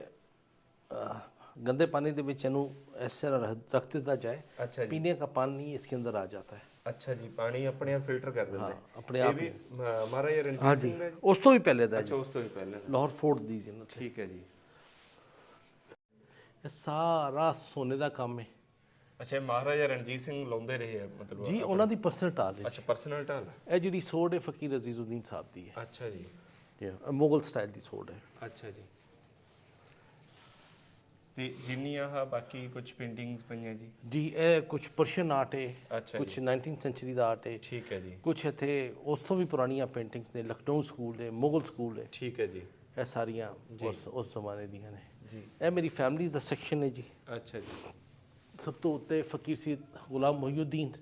अ, गंदे पानी ਦੇ ਵਿੱਚ ਇਹਨੂੰ ਇਸ ਤਰ੍ਹਾਂ रख रख ਦਿੱਤਾ जाए अच्छा जी पीने का पानी इसके अंदर आ जाता है ਅੱਛਾ ਜੀ ਪਾਣੀ ਆਪਣੇ ਆਪ ਫਿਲਟਰ ਕਰ ਦਿੰਦਾ। ਹੈ ਆਪਣੇ ਇਹ ਵੀ ਮ- ਮਹਾਰਾਜਾ ਰਣਜੀਤ ਸਿੰਘ ਦਾ ਜੀ। ਉਸ ਤੋਂ ਵੀ ਪਹਿਲੇ ਦਾ ਅੱਛਾ ਉਸ ਤੋਂ ਹੀ ਪਹਿਲਾਂ ਦਾ। ਲਾਹੌਰ ਫੋਰਟ ਦੀ ਜੀ ਠੀਕ ਹੈ ਜੀ। ਇਹ ਸਾਰਾ ਸੋਨੇ ਦਾ ਕੰਮ ਹੈ ਅੱਛਾ ਇਹ ਮਹਾਰਾਜਾ ਰਣਜੀਤ ਸਿੰਘ ਲਾਉਂਦੇ ਰਹੇ ਆ ਮਤਲਬ ਜੀ ਉਹਨਾਂ ਦੀ ਪਰਸਨਲ ਟਾਲ ਹੈ ਅੱਛਾ ਪਰਸਨਲ ਢਾਲ। ਇਹ ਜਿਹੜੀ ਸੋਡ ਹੈ ਫਕੀਰ ਅਜ਼ੀਜ਼ੁਦੀਨ ਸਾਹਿਬ ਦੀ ਹੈ ਅੱਛਾ ਜੀ। ਇਹ ਮੁਗਲ ਸਟਾਈਲ ਦੀ ਸੋਡ ਹੈ ਅੱਛਾ ਜੀ। ਤੇ ਜਿੰਨੀਆਂ ਆ ਬਾਕੀ ਕੁਝ ਪੇਂਟਿੰਗਸ ਪਈਆਂ ਜੀ? ਜੀ ਇਹ ਕੁਝ ਪਰਸ਼ੀਅਨ ਆਰਟ ਹੈ ਅੱਛਾ ਕੁਝ 19th ਸੈਂਚੁਰੀ ਦਾ ਆਰਟ ਹੈ ਠੀਕ ਹੈ ਜੀ। ਕੁਝ ਇੱਥੇ ਉਸ ਤੋਂ ਵੀ ਪੁਰਾਣੀਆਂ ਪੇਂਟਿੰਗਸ ਨੇ ਲਖਨਊ ਸਕੂਲ ਹੈ ਮੁਗਲ ਸਕੂਲ ਹੈ ਠੀਕ ਹੈ ਜੀ। ਇਹ ਸਾਰੀਆਂ ਉਸ ਉਸ ਜ਼ਮਾਨੇ ਦੀਆਂ ਨੇ। ਜੀ। ਇਹ ਮੇਰੀ ਫੈਮਿਲੀ ਦਾ ਸੈਕਸ਼ਨ ਹੈ ਜੀ। ਅੱਛਾ ਜੀ। ਸਭ ਤੋਂ ਉੱਤੇ ਫਕੀਰ ਸੀ ਗੁਲਾਮ ਮੁਹੀਉਦੀਨ।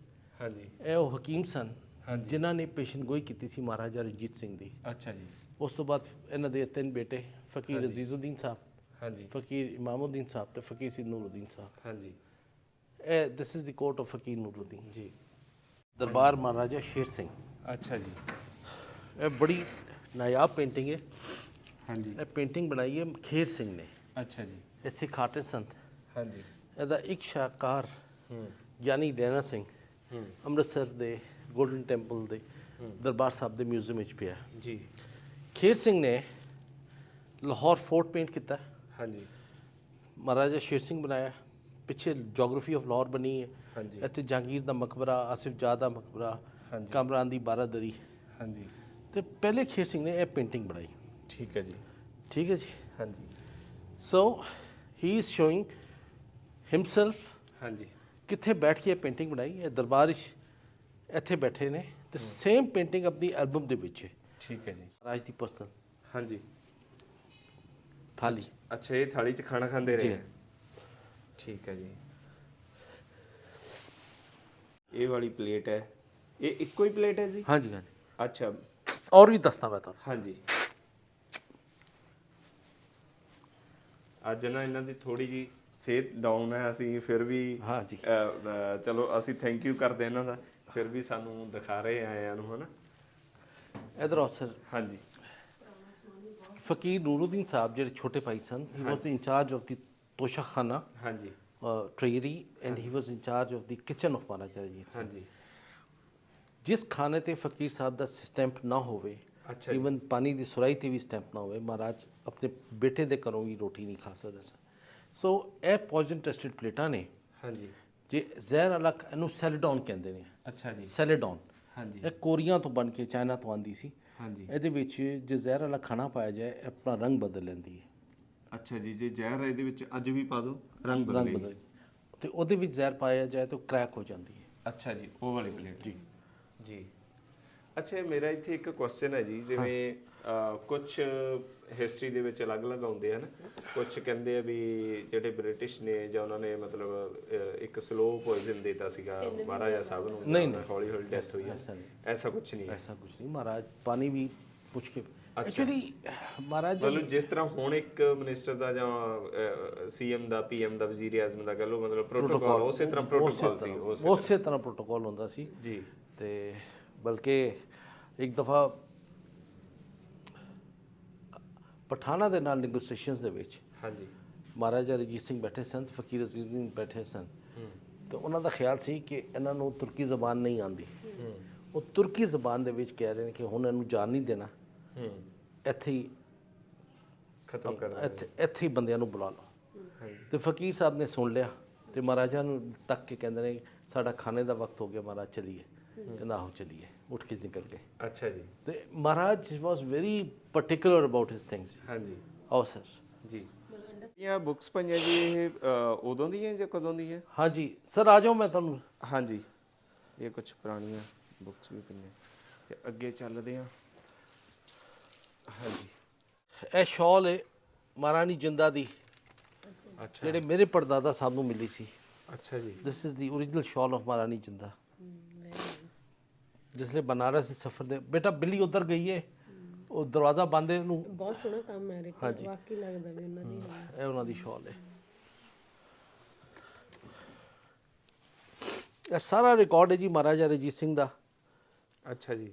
ਹਾਂਜੀ। ਇਹ ਉਹ ਹਕੀਮ ਸਨ। ਜਿਨ੍ਹਾਂ ਨੇ ਪੇਸ਼ਨਗੋਈ ਕੀਤੀ ਸੀ ਮਹਾਰਾਜਾ ਰਣਜੀਤ ਸਿੰਘ ਦੀ। ਅੱਛਾ ਜੀ। ਉਸ ਤੋਂ ਬਾਅਦ ਇਹਨਾਂ ਦੇ ਤਿੰਨ ਬੇਟੇ ਫਕੀਰ ਅਜ਼ੀਜ਼ੁਦੀਨ ਸਾਹਿਬ ਹਾਂਜੀ। ਫਕੀਰ ਇਮਾਮੁਦੀਨ ਸਾਹਿਬ ਤੇ ਫਕੀਰ ਸੀ ਨੂਰੁਦੀਨ ਸਾਹਿਬ। ਹਾਂਜੀ। ਇਹ this is the court of Fakir Nuruddin. ਜੀ। ਦਰਬਾਰ ਮਹਾਰਾਜਾ ਸ਼ੇਰ ਸਿੰਘ। ਅੱਛਾ ਜੀ। ਇਹ ਬੜੀ ਨਾਯਾਬ ਪੇਂਟਿੰਗ ਹੈ। ਹਾਂਜੀ। ਇਹ ਪੇਂਟਿੰਗ ਬਣਾਈ ਹੈ ਖੇਰ ਸਿੰਘ ਨੇ। ਅੱਛਾ ਜੀ। ਇਹ ਸਿੱਖ ਆਰਟਿਸਟ ਸਨ ਹਾਂਜੀ। ਇਹਦਾ ਇੱਕ ਸ਼ਾਹਕਾਰ ਹੂੰ। ਗਿਆਨੀ ਦੇਨਾ ਸਿੰਘ ਹੂੰ। ਅੰਮ੍ਰਿਤਸਰ ਦੇ ਗੋਲਡਨ ਟੈਂਪਲ ਦੇ ਦਰਬਾਰ ਸਾਹਿਬ ਦੇ ਮਿਊਜ਼ੀਅਮ ਵਿੱਚ ਪਿਆ। ਜੀ। ਖੇਰ ਸਿੰਘ ਨੇ ਲਾਹੌਰ ਫੋਰਟ ਪੇਂਟ ਕੀਤਾ। ਹਾਂਜੀ। ਮਹਾਰਾਜਾ ਸ਼ੇਰ ਸਿੰਘ ਬਣਾਇਆ। ਪਿੱਛੇ ਜੀਓਗ੍ਰਾਫੀ ਆਫ ਲਾਹੌਰ ਬਣੀ ਹੈ। ਹਾਂਜੀ। ਇੱਥੇ ਜਹਾਂਗੀਰ ਦਾ ਮਕਬਰਾ ਆਸਿਫ ਜਾਹ ਦਾ ਮਕਬਰਾ ਹਾਂਜੀ। ਕਾਮਰਾਨ ਦੀ ਬਾਰਾਦਰੀ। ਹਾਂਜੀ। ਤੇ ਪਹਿਲੇ ਖੇਰ ਸਿੰਘ ਨੇ ਇਹ ਪੇਂਟਿੰਗ ਬਣਾਈ। ਠੀਕ ਹੈ ਜੀ। ਠੀਕ ਹੈ ਜੀ? ਹਾਂਜੀ। So he is showing himself ਹਾਂਜੀ। ਕਿੱਥੇ ਬੈਠ ਕੇ ਇਹ ਪੇਂਟਿੰਗ ਬਣਾਈ। ਇਹ ਦਰਬਾਰ 'ਚ ਇੱਥੇ ਬੈਠੇ ਨੇ। ਤੇ ਸੇਮ ਪੇਂਟਿੰਗ ਆਪਣੀ ਐਲਬਮ ਦੇ ਵਿੱਚ ਹੈ। ਠੀਕ ਹੈ ਜੀ। ਰਾਜ ਦੀ ਪਰਸਨਲ ਹਾਂਜੀ। ਥਾਲੀ। ਅੱਛਾ ਇਹ ਥਾਲੀ 'ਚ ਖਾਣਾ ਖਾਂਦੇ। ਰਹੇ। ਠੀਕ ਹੈ ਜੀ। ਇਹ ਵਾਲੀ ਪਲੇਟ ਹੈ। ਇਹ ਇੱਕੋ ਹੀ ਪਲੇਟ ਹੈ ਜੀ? ਹਾਂਜੀ ਹਾਂਜੀ। ਅੱਛਾ। ਔਰ ਵੀ ਦੱਸਦਾ ਮੈਂ ਤੁਹਾਨੂੰ। ਹਾਂਜੀ। ਅੱਜ ਨਾ ਇਹਨਾਂ ਦੀ ਥੋੜੀ ਜੀ ਸਿਹਤ ਡਾਊਨ ਹੈ ਅਸੀਂ ਫਿਰ ਵੀ ਹਾਂਜੀ। ਚਲੋ ਅਸੀਂ ਥੈਂਕ ਯੂ ਕਰਦੇ ਇਹਨਾਂ ਦਾ। ਫਿਰ ਵੀ ਸਾਨੂੰ ਦਿਖਾ ਰਹੇ ਆਇਆਂ ਨੂੰ ਹਨਾ? ਇਧਰ ਆਓ ਸਰ। ਹਾਂਜੀ। ਫਕੀਰ ਨੂਰੁਦੀਨ ਸਾਹਿਬ ਜਿਹੜੇ ਛੋਟੇ ਭਾਈ ਸਨ ਹੀ was in charge of the Toshakhana ਹਾਂਜੀ। Treasury and he was in charge of the kitchen of Maharaja Ranjit Singh ਹਾਂਜੀ। ਜਿਸ ਖਾਣੇ ਤੇ ਫਕੀਰ ਸਾਹਿਬ ਦਾ ਸਟੈਂਪ ਨਾ ਹੋਵੇ ਅੱਛਾ। ਇਵਨ ਪਾਣੀ ਦੀ ਸੁਰਾਈ ਤੇ ਵੀ ਸਟੈਂਪ ਨਾ ਹੋਵੇ ਮਹਾਰਾਜ ਆਪਣੇ ਬੇਟੇ ਦੇ ਘਰੋਂ ਵੀ ਰੋਟੀ ਨਹੀਂ ਖਾ ਸਕਦਾ ਸਨ ਸੋ ਇਹ ਪੋਇਜ਼ਨ ਟੈਸਟਡ ਪਲੇਟਾਂ ਨੇ ਹਾਂਜੀ। ਜੇ ਜ਼ਹਿਰ ਵਾਲਾ ਇਹਨੂੰ ਸੈਲੀਡੌਨ ਕਹਿੰਦੇ ਨੇ। ਅੱਛਾ ਜੀ। ਸੈਲੀਡੌਨ ਹਾਂਜੀ। ਇਹ ਕੋਰੀਆਂ ਤੋਂ ਬਣ ਕੇ ਚਾਈਨਾ ਤੋਂ ਆਂਦੀ ਸੀ। ਹਾਂਜੀ। ਇਹਦੇ ਵਿੱਚ ਜੇ ਜ਼ਹਿਰ ਵਾਲਾ ਖਾਣਾ ਪਾਇਆ ਜਾਏ ਆਪਣਾ ਰੰਗ ਬਦਲ ਲੈਂਦੀ ਹੈ। ਅੱਛਾ ਜੀ ਜੇ ਜ਼ਹਿਰ ਇਹਦੇ ਵਿੱਚ ਅੱਜ ਵੀ ਪਾ ਦਿਓ ਰੰਗ ਰੰਗ ਬਦਲੇਗੀ ਬਦਲ ਤੇ ਉਹਦੇ ਵਿੱਚ ਜ਼ਹਿਰ ਪਾਇਆ ਜਾਏ ਤਾਂ ਕ੍ਰੈਕ ਹੋ ਜਾਂਦੀ ਹੈ। ਅੱਛਾ ਜੀ ਉਹ ਵਾਲੀ ਪਲੇਟ ਜੀ। ਜੀ। ਅੱਛਾ ਮੇਰਾ ਇੱਥੇ ਇੱਕ ਕੁਐਸਚਨ ਹੈ ਜੀ ਜਿਵੇਂ ਕੁਝ ਹਿਸਟਰੀ ਦੇ ਵਿੱਚ ਅਲੱਗ-ਅਲੱਗ ਆਉਂਦੇ ਹਨ। ਕੁਝ ਕਹਿੰਦੇ ਆ ਵੀ ਜਿਹੜੇ ਬ੍ਰਿਟਿਸ਼ ਨੇ ਜਾਂ ਉਹਨਾਂ ਨੇ ਮਤਲਬ ਅਹ, ਇੱਕ ਸਲੋ ਪੋਇਜ਼ਨ ਦਿੱਤਾ ਸੀਗਾ ਮਹਾਰਾਜਾ ਸਾਹਿਬ ਨੂੰ ਨਹੀਂ, ਜਾਂ ਹੌਲੀ ਹੌਲੀ ਡੈਥ ਹੋਈ ਹੈ। ਐਸਾ ਨਹੀਂ। ਐਸਾ ਕੁਝ ਨਹੀਂ ਹੈ। ਐਸਾ ਕੁਝ ਨਹੀਂ। ਮਹਾਰਾਜ ਪਾਣੀ ਵੀ ਪੁੱਛ ਕੇ ਐਕਚੁਅਲੀ ਮਹਾਰਾਜ ਮਤਲਬ ਜਿਸ ਤਰ੍ਹਾਂ ਹੁਣ ਇੱਕ ਮਿਨਿਸਟਰ ਦਾ ਜਾਂ ਸੀਐਮ ਦਾ ਪੀਐਮ ਦਾ ਵਜ਼ੀਰ ਆਜ਼ਮ ਦਾ ਕਹ ਲਓ ਮਤਲਬ ਪ੍ਰੋਟੋਕਾਲ ਉਸੇ ਤਰ੍ਹਾਂ ਪ੍ਰੋਟੋਕਾਲ ਸੀ ਉਸ ਉਸੇ ਤਰ੍ਹਾਂ। ਪ੍ਰੋਟੋਕਾਲ ਹੁੰਦਾ ਸੀ। ਜੀ। ਤੇ ਬਲਕਿ ਇੱਕ ਦਫਾ ਪਠਾਨਾ ਦੇ ਨਾਲ ਨੈਗੋਸੀਏਸ਼ਨਸ ਦੇ ਵਿੱਚ ਹਾਂਜੀ। ਮਹਾਰਾਜਾ ਰਣਜੀਤ ਸਿੰਘ ਬੈਠੇ ਸਨ ਫਕੀਰ ਅਜ਼ੀਜ਼ੁਦੀਨ ਬੈਠੇ ਸਨ। ਤੇ ਉਹਨਾਂ ਦਾ ਖਿਆਲ ਸੀ ਕਿ ਇਹਨਾਂ ਨੂੰ ਤੁਰਕੀ ਜ਼ਬਾਨ ਨਹੀਂ ਆਉਂਦੀ। ਉਹ ਤੁਰਕੀ ਜ਼ਬਾਨ ਦੇ ਵਿੱਚ ਕਹਿ ਰਹੇ ਨੇ ਕਿ ਹੁਣ ਇਹਨੂੰ ਜਾਣ ਨਹੀਂ ਦੇਣਾ। ਹੂੰ। ਇੱਥੇ ਹੀ ਖਤਮ ਕਰਨਾ ਇੱਥੇ ਇੱਥੇ ਹੀ ਬੰਦਿਆਂ ਨੂੰ ਬੁਲਾ ਲਓ। ਤੇ ਫਕੀਰ ਸਾਹਿਬ ਨੇ ਸੁਣ ਲਿਆ ਤੇ ਮਹਾਰਾਜਾ ਨੂੰ ਤੱਕ ਕੇ ਕਹਿੰਦੇ ਨੇ ਸਾਡਾ ਖਾਣੇ ਦਾ ਵਕਤ ਹੋ ਗਿਆ ਮਹਾਰਾਜ ਚਲੀਏ। ਕਹਿੰਦਾ ਆਹੋ ਚਲੀਏ। ਉੱਠ ਕੇ ਨਿਕਲ ਗਏ। ਅੱਛਾ ਜੀ। ਤੇ Maharaj was very particular about his things ਹਾਂਜੀ। ਆਓ ਸਰ ਜੀ। ਇਹ ਬੁੱਕਸ ਪਈਆਂ ਜੀ ਇਹ ਅ, ਉਦੋਂ ਦੀਆਂ ਜਾਂ ਕਦੋਂ ਦੀਆਂ? ਹਾਂਜੀ। ਸਰ ਆ ਜਾਓ ਮੈਂ ਤੁਹਾਨੂੰ ਹਾਂਜੀ। ਇਹ ਕੁਝ ਪੁਰਾਣੀਆਂ ਬੁੱਕਸ ਵੀ ਪਈਆਂ। ਤੇ ਅੱਗੇ ਚੱਲਦੇ ਹਾਂ। ਹਾਂਜੀ। ਇਹ ਸ਼ਾਲ ਹੈ ਮਹਾਰਾਣੀ ਜਿੰਦਾ ਦੀ ਅੱਛਾ। ਜਿਹੜੇ ਮੇਰੇ ਪੜਦਾਦਾ ਸਾਹਿਬ ਨੂੰ ਮਿਲੀ ਸੀ। ਅੱਛਾ ਜੀ। This is the origignal shawl of Maharani Jindan. ਜਿਸਲੇ Banaras ਦੇ ਸਫ਼ਰ ਦੇ ਬੇਟਾ ਬਿੱਲੀ ਉਧਰ ਗਈ ਹੈ ਉਹ ਦਰਵਾਜ਼ਾ ਬੰਦ ਹੈ ਉਹਨੂੰ। ਬਹੁਤ ਸੋਹਣਾ ਕੰਮ ਹੈ ਰਿਕ ਵਾਕਈ ਲੱਗਦਾ ਵੀ ਉਹਨਾਂ ਦੀ ਇਹ ਉਹਨਾਂ ਦੀ ਸ਼ਾਲ ਹੈ ਇਹ ਸਾਰਾ ਰਿਕਾਰਡ ਹੈ ਜੀ ਮਹਾਰਾਜਾ ਰਣਜੀਤ ਸਿੰਘ ਦਾ। ਅੱਛਾ ਜੀ।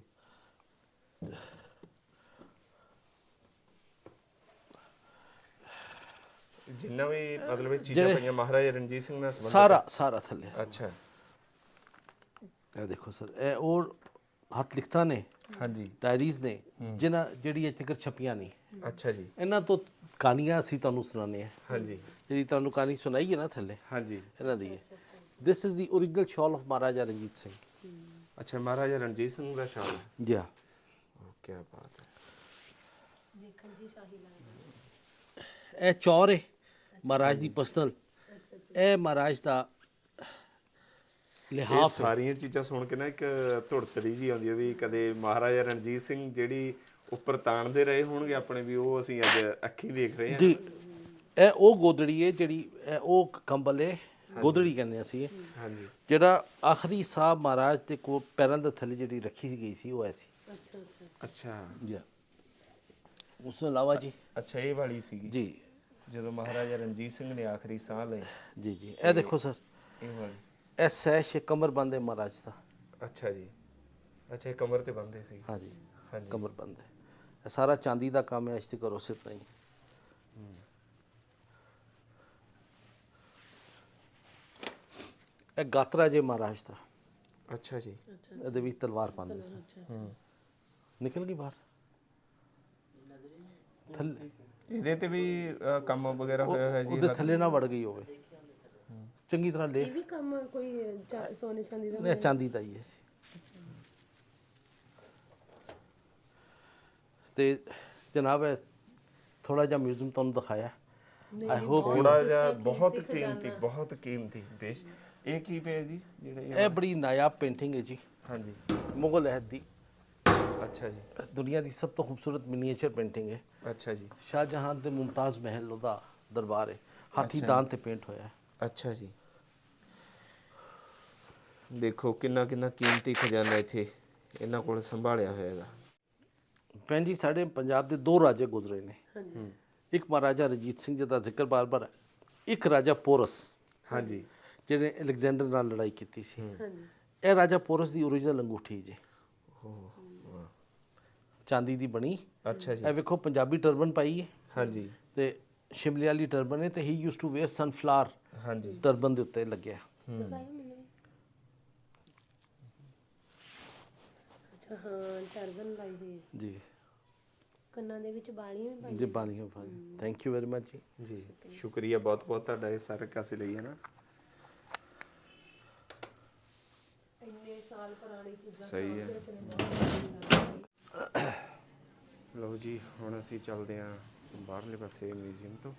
ਜਿੰਨਾ ਵੀ ਮਤਲਬ ਇਹ ਚੀਜ਼ਾਂ ਪਈਆਂ ਮਹਾਰਾਜਾ ਰਣਜੀਤ ਸਿੰਘ ਨਾਲ ਸੰਬੰਧਿਤ? ਸਾਰਾ ਸਾਰਾ ਥੱਲੇ। ਅੱਛਾ। ਇਹ ਦੇਖੋ ਸਰ ਇਹ ਉਹ ਹੱਥ ਲਿਖਤਾਂ ਨੇ ਹਾਂਜੀ। ਡਾਇਰੀਜ਼ ਨੇ ਜਿਨ੍ਹਾਂ ਜਿਹੜੀ ਅਜੇ ਤੱਕ ਛਪੀਆਂ ਨਹੀਂ ਅੱਛਾ ਜੀ। ਇਹਨਾਂ ਤੋਂ ਕਹਾਣੀਆਂ ਅਸੀਂ ਤੁਹਾਨੂੰ ਸੁਣਾਉਂਦੇ ਹਾਂ। ਹਾਂਜੀ। ਜਿਹੜੀ ਤੁਹਾਨੂੰ ਕਹਾਣੀ ਸੁਣਾਈ ਹੈ ਨਾ ਥੱਲੇ ਹਾਂਜੀ। ਇਹਨਾਂ ਦੀ ਹੈ। This is the original shawl of Maharaja Ranjit Singh ਅੱਛਾ ਮਹਾਰਾਜਾ ਰਣਜੀਤ ਸਿੰਘ ਦਾ ਸ਼ਾਨ ਹੈ। ਜੀ ਹਾਂ। ਕੀ ਬਾਤ ਹੈ। ਇਹ ਚੌਰ ਹੈ ਮਹਾਰਾਜ ਦੀ ਪਰਸਨਲ ਇਹ ਮਹਾਰਾਜ ਦਾ ਇਹ ਲਿਹਾਫ ਹੈ ਸਾਰੀਆਂ ਚੀਜ਼ਾਂ ਸੁਣ ਕੇ ਨਾ ਇੱਕ ਧੁੜਤਰੀ ਜੀ ਆਉਂਦੀ ਹੈ ਵੀ ਕਦੇ ਮਹਾਰਾਜਾ ਰਣਜੀਤ ਸਿੰਘ ਜਿਹੜੀ ਉੱਪਰ ਤਾਣਦੇ ਰਹੇ ਹੋਣਗੇ ਆਪਣੇ ਵੀ ਉਹ ਅਸੀਂ ਅੱਜ ਅੱਖੀਂ ਦੇਖ ਰਹੇ ਹਾਂ। ਜੀ ਇਹ ਉਹ ਗੋਦੜੀ ਹੈ ਜਿਹੜੀ ਇਹ ਉਹ ਕੰਬਲ ਹੈ ਗੋਦੜੀ ਕਹਿੰਦੇ ਅਸੀਂ ਹਾਂਜੀ। ਜਿਹੜਾ ਆਖਰੀ ਸਾਹਿਬ ਮਹਾਰਾਜ ਦੇ ਕੋ ਪੈਰਾਂ ਦੇ ਥੱਲੇ ਜਿਹੜੀ ਰੱਖੀ ਗਈ ਸੀ ਉਹ ਐਸੀ ਅੱਛਾ ਅੱਛਾ। ਅੱਛਾ। ਜੀ। ਉਸ ਤੋਂ ਇਲਾਵਾ ਜੀ। ਅੱਛਾ ਇਹ ਵਾਲੀ ਸੀਗੀ। ਜੀ। ਜਦੋਂ ਮਹਾਰਾਜਾ ਰਣਜੀਤ ਸਿੰਘ ਨੇ ਆਖਰੀ ਸਾਹ ਲਏ ਜੀ ਜੀ। ਇਹ ਦੇਖੋ ਸਰ। ਇਹ ਵਾਲੀ। ਇਹ ਸੈਸ਼ ਹੈ ਕਮਰ ਬੰਦ ਹੈ ਮਹਾਰਾਜ ਦਾ। ਅੱਛਾ ਜੀ। ਅੱਛਾ ਇਹ ਕਮਰ ਤੇ ਬੰਦੇ ਸੀ। ਹਾਂਜੀ ਹਾਂਜੀ। ਕਮਰ ਬੰਦ। ਹੈ ਇਹ ਸਾਰਾ ਚਾਂਦੀ ਦਾ ਕੰਮ ਹੈ ਅੱਜ ਤੱਕ ਉਸੇ ਤਰ੍ਹਾਂ ਹੀ। ਇਹ ਗਾਤਰਾ ਜੇ ਮਹਾਰਾਜ ਦਾ। ਅੱਛਾ ਜੀ। ਇਹਦੇ ਵਿੱਚ ਤਲਵਾਰ ਪਾਉਂਦੇ ਸੀ। ਨਿਕਲ ਗਈ ਬਾਹਰ? ਥੱਲੇ ਇਹਦੇ ਤੇ ਵੀ ਅ, ਕੰਮ ਵਗੈਰਾ ਹੋਇਆ ਹੋਇਆ ਜੀ? ਉਹਦੇ ਥੱਲੇ ਨਾ ਵੜ ਗਈ ਹੋਵੇ। ਚੰਗੀ ਤਰ੍ਹਾਂ ਲੈ ਇਹ ਵੀ ਕੰਮ ਕੋਈ ਚਾ- ਸੋਨੇ ਚਾਂਦੀ ਦਾ ਇਹ ਚਾਂਦੀ ਦਾ ਹੀ ਹੈ ਜੀ। ਤੇ ਜਨਾਬ ਥੋੜਾ ਜਿਹਾ ਮਿਊਜ਼ੀਅਮ ਤੁਹਾਨੂੰ ਦਿਖਾਇਆ। ਆਈ ਹੋਪ ਥੋੜਾ ਜਿਹਾ ਬਹੁਤ ਕੀਮਤੀ ਬਹੁਤ ਕੀਮਤੀ ਬੇਸ਼ ਇਹ ਕੀ ਪਿਆ ਜੀ ਜਿਹੜੇ ਇਹ- ਇਹ ਬੜੀ ਨਾਯਾਬ ਪੇਂਟਿੰਗ ਹੈ ਜੀ। ਹਾਂਜੀ। ਮੁਗਲ ਅਹਿਦ ਦੀ। ਅੱਛਾ ਜੀ। ਦੁਨੀਆ ਦੀ ਸਭ ਤੋਂ ਖੂਬਸੂਰਤ ਮਿਨੀਏਚਰ ਪੇਂਟਿੰਗ ਹੈ। ਅੱਛਾ ਜੀ। ਸ਼ਾਹਜਹਾਨ ਤੇ ਮੁਮਤਾਜ਼ ਮਹਿਲ ਉਹਦਾ ਦਰਬਾਰ ਹੈ। ਹਾਥੀ ਦਾਨ ਤੇ ਪੇਂਟ ਹੋਇਆ ਹੈ। ਅੱਛਾ ਜੀ। ਦੇਖੋ ਕਿੰਨਾ ਕਿੰਨਾ ਕੀਮਤੀ ਖਜ਼ਾਨਾ ਇੱਥੇ ਇਹਨਾਂ ਕੋਲ ਸੰਭਾਲਿਆ ਹੋਇਆ ਹੈਗਾ ਭੈਣ ਜੀ ਸਾਡੇ ਪੰਜਾਬ ਦੇ ਦੋ ਰਾਜੇ ਗੁਜ਼ਰੇ ਨੇ। ਇੱਕ ਮਹਾਰਾਜਾ ਰਣਜੀਤ ਸਿੰਘ ਜੀ ਦਾ ਜ਼ਿਕਰ ਬਾਰ-ਬਾਰ ਹੈ। ਇੱਕ ਰਾਜਾ ਪੋਰਸ ਹਾਂਜੀ। ਜਿਹਨੇ ਅਲੈਗਜ਼ੈਂਡਰ ਨਾਲ ਲੜਾਈ ਕੀਤੀ ਸੀ। ਹਾਂਜੀ। ਇਹ ਰਾਜਾ ਪੋਰਸ ਦੀ ਓਰੀਜਨਲ ਅੰਗੂਠੀ ਜੀ। ਚਾਂਦੀ ਦੀ ਬਣੀ। ਅੱਛਾ ਜੀ। ਇਹ ਵੇਖੋ ਪੰਜਾਬੀ ਟਰਬਨ ਪਾਈ ਹੈ। ਹਾਂਜੀ। ਤੇ ਸ਼ਿਮਲੇ ਵਾਲੀ ਟਰਬਨ ਹੈ ਤੇ he used to wear sunflower ਹਾਂਜੀ। ਟਰਬਨ ਦੇ ਉੱਤੇ ਲੱਗਿਆ। ਅੱਛਾ ਹਾਂ ਟਰਬਨ ਲਾਈ ਹੋਈ ਹੈ। ਜੀ। ਕੰਨਾਂ ਦੇ ਵਿੱਚ ਬਾਲੀਆਂ ਵੀ ਪਾਈ ਜੀ ਬਾਲੀਆਂ ਪਾਈ thank you very much ji. ਜੀ। ਸ਼ੁਕਰੀਆ। ਬਹੁਤ ਬਹੁਤ ਤੁਹਾਡਾ ਇਹ ਸਾਰਾ ਕਾਸੇ ਲਈ ਹੈ ਨਾ। ਇੰਨੇ ਸਾਲ ਪੁਰਾਣੀ ਚੀਜ਼ਾਂ ਸਹੀ ਹੈ। ਲਓ ਜੀ ਹੁਣ ਅਸੀਂ ਚੱਲਦੇ ਹਾਂ ਬਾਹਰਲੇ ਪਾਸੇ ਮਿਊਜ਼ੀਅਮ ਤੋਂ।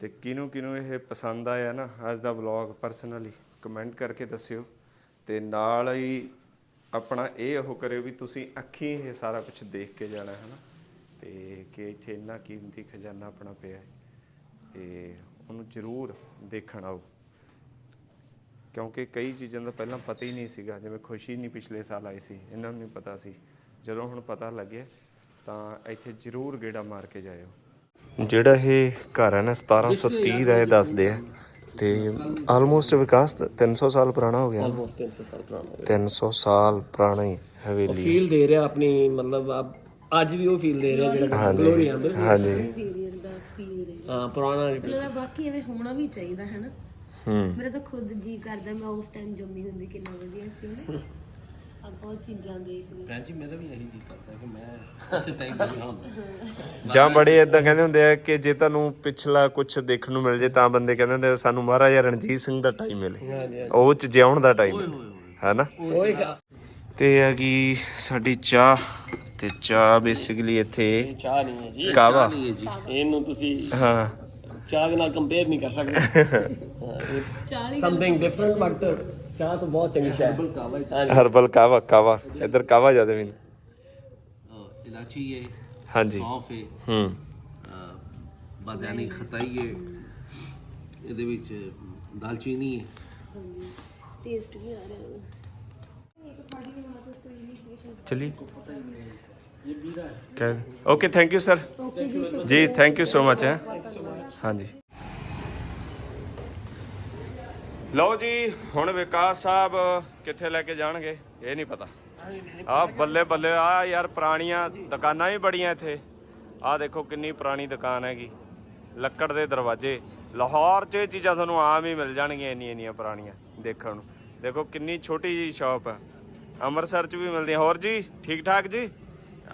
ਤੇ ਕਿਨੂੰ ਕਿਨੂੰ ਇਹ ਪਸੰਦ ਆਇਆ ਨਾ, ਅੱਜ ਦਾ ਵਲੌਗ ਪਰਸਨਲੀ ਕਮੈਂਟ ਕਰਕੇ ਦੱਸਿਓ। ਤੇ ਨਾਲ ਹੀ ਆਪਣਾ ਇਹ ਉਹ ਕਰਿਓ ਵੀ ਤੁਸੀਂ ਅੱਖੀਂ ਇਹ ਸਾਰਾ ਕੁਝ ਦੇਖ ਕੇ ਜਾਣਾ ਹੈ ਨਾ ਤੇ ਕਿ ਇੱਥੇ ਇੰਨਾ ਕੀਮਤੀ ਖਜ਼ਾਨਾ ਆਪਣਾ ਪਿਆ ਹੈ, ਤੇ ਉਹਨੂੰ ਜ਼ਰੂਰ ਦੇਖਣ ਆਓ। ਕਿਉਂਕਿ ਕਈ ਚੀਜ਼ਾਂ ਦਾ ਪਹਿਲਾਂ ਪਤਾ ਹੀ ਨਹੀਂ ਸੀਗਾ, ਜਿਵੇਂ ਖੁਸ਼ੀ ਨਹੀਂ ਪਿਛਲੇ ਸਾਲ ਆਈ ਸੀ, ਇਹਨਾਂ ਨੂੰ ਨਹੀਂ ਪਤਾ ਸੀ। ਜਦੋਂ ਹੁਣ ਪਤਾ ਲੱਗਿਆ, ਤਾਂ ਇੱਥੇ ਜ਼ਰੂਰ ਗੇੜਾ ਮਾਰ ਕੇ ਜਾਇਓ। ਜਿਹੜਾ ਇਹ ਘਰ ਹੈ ਨਾ 1730 ਦਾ ਇਹ ਦੱਸਦੇ ਆ। ਤੇ ਆਲਮੋਸਟ ਵਿਕਾਸ 300 ਸਾਲ ਪੁਰਾਣਾ ਹੋ ਗਿਆ। ਆਲਮੋਸਟ 300 ਸਾਲ ਪੁਰਾਣਾ 300 ਸਾਲ ਪੁਰਾਣੀ ਹਵੇਲੀ। ਫੀਲ ਦੇ ਰਿਹਾ ਆਪਣੀ ਮਤਲਬ ਆਪ- ਅੱਜ ਵੀ ਉਹ ਫੀਲ ਦੇ ਰਿਹਾ ਜਿਹੜਾ ਗਲੋਰੀ ਆ ਬਿਲਕੁਲ। ਹਾਂਜੀ। ਪੀਰੀਅਡ ਦਾ ਫੀਲ ਦੇ ਹਾਂ ਪੁਰਾਣਾ ਲੱਗਦਾ ਬਾਕੀ ਐਵੇਂ ਹੋਣਾ ਵੀ ਚਾਹੀਦਾ ਹੈ ਨਾ? ਹੂੰ। ਮੇਰਾ ਤਾਂ ਖੁਦ ਜੀ ਕਰਦਾ ਮੈਂ ਉਸ ਟਾਈਮ ਜੰਮੀ ਹੁੰਦੀ ਕਿੰਨਾ ਵਧੀਆ ਸੀ ਬਹੁਤ ਚੀਜ਼ਾਂ ਦੇਖਦੀ। ਭੈਣ ਜੀ ਮੇਰਾ ਵੀ ਇਹੀ ਜੀ ਕਰਦਾ ਕਿ ਮੈਂ ਉਸੇ ਟਾਈਮ ਬੈਠਾ ਹੁੰਦਾ। ਜਾਂ ਬੜੇ ਇਦਾਂ ਕਹਿੰਦੇ ਹੁੰਦੇ ਆ ਕਿ ਜੇ ਤੁਹਾਨੂੰ ਪਿਛਲਾ ਕੁਝ ਦੇਖਣ ਨੂੰ ਮਿਲ ਜੇ ਤਾਂ ਬੰਦੇ ਕਹਿੰਦੇ ਹੁੰਦੇ ਆ, ਸਾਨੂੰ ਮਹਾਰਾਜਾ ਰਣਜੀਤ ਸਿੰਘ ਦਾ ਟਾਈਮ ਮਿਲੇ। ਉਹ ਚ ਜਿਉਣ ਦਾ ਟਾਈਮ ਹੈ ਨਾ ਉਹ ਇੱਕ ਤੇ ਇਹ ਹੈਗੀ ਸਾਡੀ ਚਾਹ ਤੇ ਚਾਹ ਬੇਸਿਕਲੀ ਇੱਥੇ ਚਾਹ ਨਹੀਂ ਹੈ ਜੀ। ਕਾਵਾ ਇਹਨੂੰ ਤੁਸੀਂ ਹਾਂ। ਚਾਹ ਦੇ ਨਾਲ ਕੰਪੇਅਰ ਨਹੀਂ ਕਰ ਸਕਦੇ। 40 ਸਮਥਿੰਗ ਡਿਫਰੈਂਟ ਬਟ ਚਾਹ ਤਾਂ ਬਹੁਤ ਚੰਗੀ ਚਾਹ ਹੈ ਹਰਬਲ ਕਾਵਾ ਕਾਵਾ। ਇੱਧਰ ਕਾਵਾ ਜ਼ਿਆਦਾ ਵੀ ਇਲਾਚੀ ਹੈ ਹਾਂਜੀ। ਸੌਂਫ ਹੈ। ਹੂੰ ਬਾਦਾਨੀ ਖਤਾਈ ਹੈ ਇਹਦੇ ਵਿੱਚ ਦਾਲਚੀਨੀ ਹੈ ਟੇਸਟ ਵੀ ਆ ਰਿਹਾ ਨਹੀਂ ਚਲੀ। Okay thank you sir ji thank you so much ਹੈ। ਹਾਂਜੀ। ਲਓ ਜੀ, ਹੁਣ ਵਿਕਾਸ ਸਾਹਿਬ ਕਿੱਥੇ ਲੈ ਕੇ ਜਾਣਗੇ? ਇਹ ਨਹੀਂ ਪਤਾ। ਆ ਬੱਲੇ ਬੱਲੇ, ਆ ਯਾਰ ਪੁਰਾਣੀਆਂ ਦੁਕਾਨਾਂ ਵੀ ਬੜੀਆਂ ਇੱਥੇ। ਆ ਦੇਖੋ ਕਿੰਨੀ ਪੁਰਾਣੀ ਦੁਕਾਨ ਹੈਗੀ। ਲੱਕੜ ਦੇ ਦਰਵਾਜ਼ੇ। ਲਾਹੌਰ 'ਚ ਇਹ ਚੀਜ਼ਾਂ ਤੁਹਾਨੂੰ ਆਮ ਹੀ ਮਿਲ ਜਾਣਗੀਆਂ, ਇੰਨੀਆਂ ਇੰਨੀਆਂ ਪੁਰਾਣੀਆਂ ਦੇਖਣ ਨੂੰ। ਦੇਖੋ ਕਿੰਨੀ ਛੋਟੀ ਜੀ ਸ਼ਾਪ ਹੈ ਅੰਮ੍ਰਿਤਸਰ 'ਚ ਵੀ ਮਿਲਦੀਆਂ। ਹੋਰ ਜੀ, ਠੀਕ ਠਾਕ ਜੀ?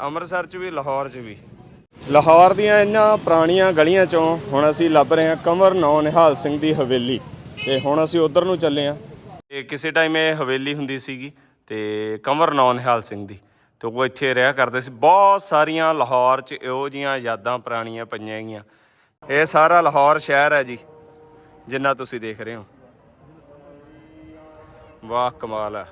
ਅੰਮ੍ਰਿਤਸਰ 'ਚ ਵੀ, ਲਾਹੌਰ 'ਚ ਵੀ। ਲਾਹੌਰ ਦੀਆਂ ਇਹਨਾਂ ਪੁਰਾਣੀਆਂ ਗਲੀਆਂ 'ਚੋਂ ਹੁਣ ਅਸੀਂ ਲੱਭ ਰਹੇ ਹਾਂ ਕੰਵਰ ਨੌ ਨਿਹਾਲ ਸਿੰਘ ਦੀ ਹਵੇਲੀ। ਤੇ ਹੁਣ ਅਸੀਂ ਉਧਰ ਨੂੰ ਚੱਲੇ ਹਾਂ ਇਹ ਕਿਸੇ ਟਾਈਮ ਇਹ ਹਵੇਲੀ ਹੁੰਦੀ ਸੀਗੀ ਤੇ ਕੰਵਰ ਨੌ ਨਿਹਾਲ ਸਿੰਘ ਦੀ ਤੇ ਉਹ ਇੱਥੇ ਰਿਹਾ ਕਰਦੇ ਸੀ। ਬਹੁਤ ਸਾਰੀਆਂ ਲਾਹੌਰ 'ਚ ਇਹੋ ਜੀਆਂ ਯਾਦਾਂ ਪੁਰਾਣੀਆਂ ਪਈਆਂ ਹੈਗੀਆਂ ਇਹ ਸਾਰਾ ਲਾਹੌਰ ਸ਼ਹਿਰ ਹੈ ਜੀ, ਜਿੰਨਾ ਤੁਸੀਂ ਦੇਖ ਰਹੇ ਹੋ। ਵਾਹ ਕਮਾਲ ਹੈ